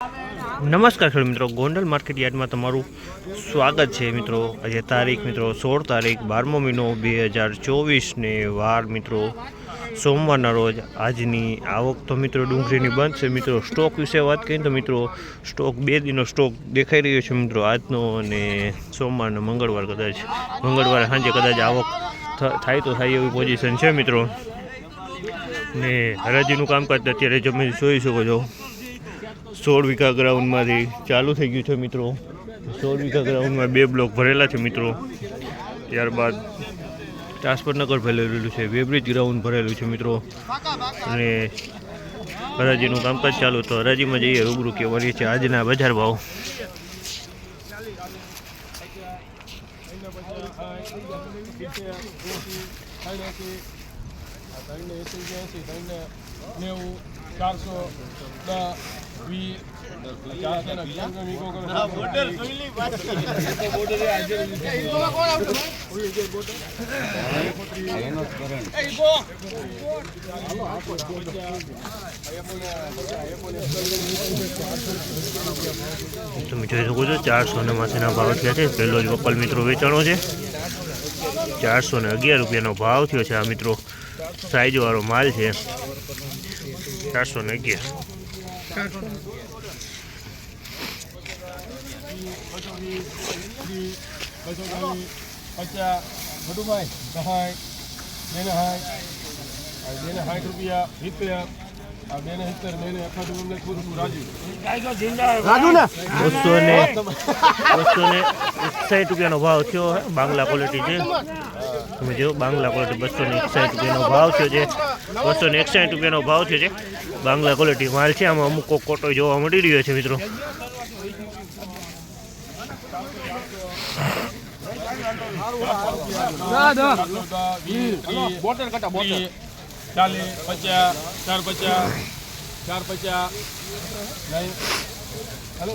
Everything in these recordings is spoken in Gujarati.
નમસ્કાર ખેડૂત મિત્રો, ગોંડલ માર્કેટ યાર્ડમાં તમારું સ્વાગત છે મિત્રો. આજે તારીખ મિત્રો સોળ તારીખ બારમો મહિનો બે હજાર ચોવીસને વાર મિત્રો સોમવારના રોજ આજની આવક તો મિત્રો ડુંગળીની બંધ છે. મિત્રો સ્ટોક વિશે વાત કરીએ તો મિત્રો સ્ટોક બે દિનનો સ્ટોક દેખાઈ રહ્યો છે મિત્રો આજનો અને સોમવારનો મંગળવાર કદાચ. મંગળવારે સાંજે કદાચ આવક થાય તો થાય એવી પોઝિશન છે મિત્રો. ને હરાજીનું કામકાજ અત્યારે તમે જોઈ શકો છો. સોળ વીઘા ગ્રાઉન્ડમાંથી ચાલુ થઈ ગયું છે મિત્રો. સોળ વીઘા ગ્રાઉન્ડમાં બે બ્લોક ભરેલા છે મિત્રો. ત્યારબાદ ટ્રાન્સપોર્ટનગર ભરેલું છે. વેબ્રિજ ગ્રાઉન્ડ ભરેલું છે મિત્રો. અને હરાજીનું કામકાજ ચાલુ તો હરાજીમાં જઈએ, રૂબરૂ કહેવાની છે. આજના બજાર ભાવ. નેવું ચારસો તમે જોઈ શકો છો ચારસો ને માસીના ભાવ થયા છે. પહેલો જ વકલ મિત્રો વેચાણો છે. ચારસો ને અગિયાર રૂપિયાનો ભાવ થયો છે આ મિત્રો. સાઈઝવાળો માલ છે. ચારસો ને અગિયાર. સાઠ રૂપિયા સિત્તેર બસો ને એકસાઠ રૂપિયાનો ભાવ થયો બાંગ્લા ક્વોલિટી છે તમે જો બાંગ્લા ક્વોલિટી બસો ને એકસાઠ રૂપિયાનો ભાવ થયો છે બસો ને એકસાઠ રૂપિયાનો ભાવ થયો છે. બાંગ્લા ક્વોલિટી માલ છે આમાં અમુક કોટો જોવા મળી રહ્યો છે મિત્રો ચાલી પચાસ ચાર પચાસ ચાર પચાસ હેલો.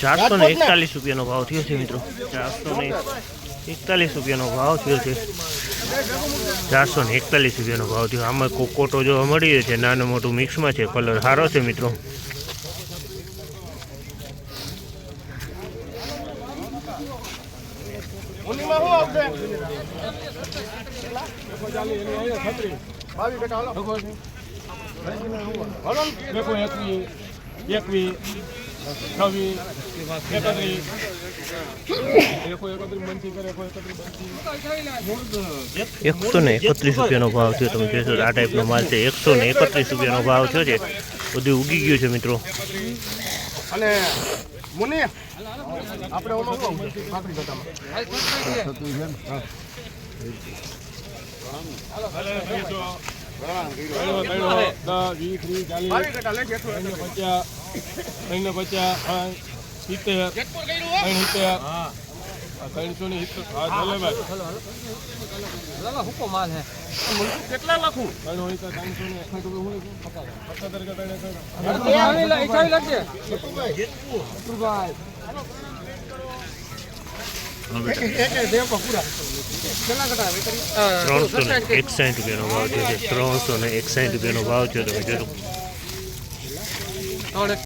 ચારસો ને એકતાલીસ રૂપિયાનો ભાવ થયો છે મિત્રો. ચારસો ને એકતાલીસ રૂપિયાનો ભાવ થયો છે. ચારસો ને એકતાલીસ રૂપિયાનો ભાવ થયો. આમાં કોકોટો જોવા મળી રહ્યો છે નાનું મોટું મિક્સમાં છે કલર સારો છે મિત્રો. બાવીસ બેટા હાલો. એકવીસ એકવીસ છવ્વીસ એકત્રીસ એકસો ને એકત્રીસ રૂપિયાનો ભાવ થયો. તમે જોશો આ ટાઈપનો માલ છે. એકસો ને એકત્રીસ રૂપિયાનો ભાવ થયો છે. બધું ઉગી ગયું છે મિત્રો. અને મુનિ આપણે ઓલો કાકડી ગટામાં કેટલા લખું? ત્રણસો ની ત્રણસો ની એકસાઠ રૂપિયાનો ભાવ થયો છે. ત્રણસો ને એકસાઠ રૂપિયાનો ભાવ થયો તમે જોશો